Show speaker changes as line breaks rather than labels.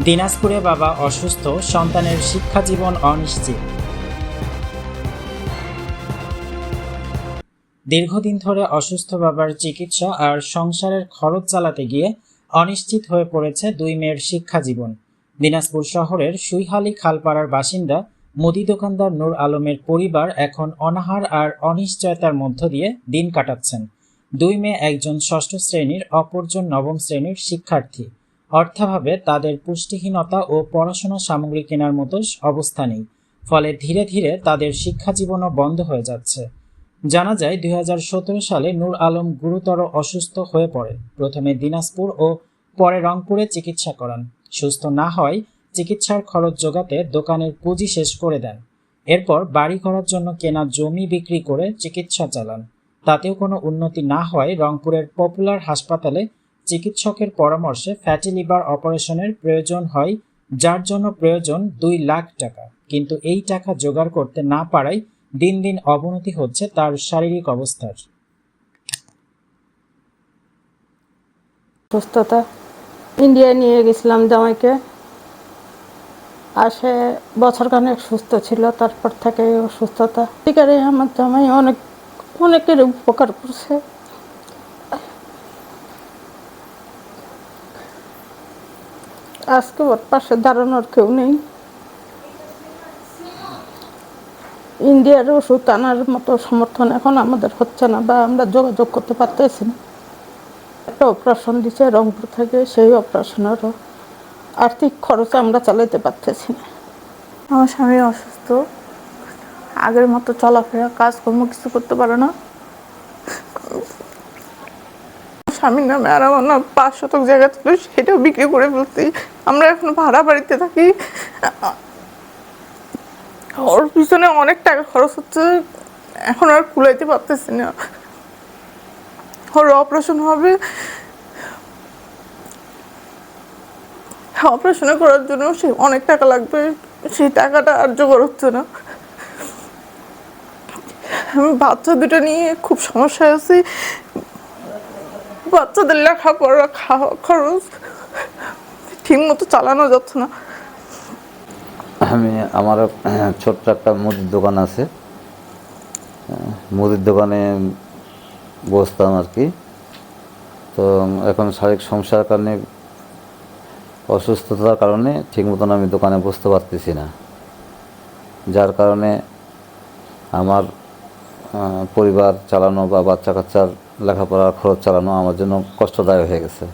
দিনাজপুরে বাবা অসুস্থ, সন্তানের শিক্ষা জীবন অনিশ্চিত। দীর্ঘদিন ধরে অসুস্থ বাবার চিকিৎসা আর সংসারের খরচ চালাতে গিয়ে অনিশ্চিত হয়ে পড়েছে দুই মেয়ের শিক্ষা জীবন। দিনাজপুর শহরের সুইহালি খালপাড়ার বাসিন্দা মুদি দোকানদার নূর আলমের পরিবার এখন অনাহার আর অনিশ্চয়তার মধ্য দিয়ে দিন কাটাচ্ছেন। দুই মেয়ে একজন ষষ্ঠ শ্রেণির, অপরজন নবম শ্রেণির শিক্ষার্থী। অর্থাভাবে তাদের পুষ্টিহীনতা ও পড়াশোনা সামগ্রী কেনার মতো অবস্থা নেই, ফলে ধীরে ধীরে তাদের শিক্ষা জীবনও বন্ধ হয়ে যাচ্ছে। জানা যায় দু হাজার সতেরো সালে নূর আলম গুরুতর অসুস্থ হয়ে পড়ে। প্রথমে দিনাজপুর ও পরে রংপুরে চিকিৎসা করান। সুস্থ না হয়, চিকিৎসার খরচ জোগাতে দোকানের পুঁজি শেষ করে দেন। এরপর বাড়ি করার জন্য কেনা জমি বিক্রি করে চিকিৎসা চালান। তাতেও কোনো উন্নতি না হয়, রংপুরের পপুলার হাসপাতালে চিকিৎসকের পরামর্শে ফ্যাটি লিভার অপারেশনের প্রয়োজন হয়, যার জন্য প্রয়োজন দুই লাখ টাকা। কিন্তু এই টাকা জোগাড় করতে না পারায় দিন দিন অবনতি হচ্ছে তার শারীরিক অবস্থার।
সুস্থতা ইন্ডিয়া নিয়ে গেছিলাম জামাইকে। আসে সে বছর খানেক সুস্থ ছিল, তারপর থেকে অসুস্থতা। ঠিকারে আমার জামাই অনেক, অনেকের উপকার করছে। আজকে ওর পাশে দাঁড়ানোর কেউ নেই। ইন্ডিয়ার ওষুধ আনার মতো সমর্থন এখন আমাদের হচ্ছে না বা আমরা যোগাযোগ করতে পারতেছি না। একটা অপারেশন দিচ্ছে রংপুর থেকে, সেই অপারেশনেরও আর্থিক খরচ আমরা চালাইতে পারতেছি না।
আমার স্বামী অসুস্থ। আগের মতো চলাফেরা, কাজকর্ম কিছু করতে পারে না। স্বামীর নামে আর আমার নাম পাঁচ শতক জায়গা ছিল, সেটাও বিক্রি করে ফেলছি। আমরা এখন ভাড়া বাড়িতে থাকি। ওর পিছনে অনেক টাকা খরচ হচ্ছে, এখন আর কুলাইতে পারতেছি না। ওর অপারেশন হবে। অপারেশন করার জন্য সে অনেক টাকা লাগবে, সেই টাকাটা আর জোগাড় হচ্ছে না। আমি বাচ্চা দুটো নিয়ে খুব সমস্যায় আছি। বাচ্চাদের লেখাপড়া খাওয়া খরচ ঠিক মতো চালানো যাচ্ছে না।
আমি আমার ছোট্ট একটা মুদির দোকান আছে। মুদির দোকানে বসতাম আর কি। তো এখন শারীরিক সমস্যার কারণে, অসুস্থতার কারণে ঠিক মতন আমি দোকানে বসতে পারতেছি না। যার কারণে আমার পরিবার চালানো বা বাচ্চা কাচ্চার লেখাপড়ার খরচ চালানো আমার জন্য কষ্টদায়ক হয়ে গেছে।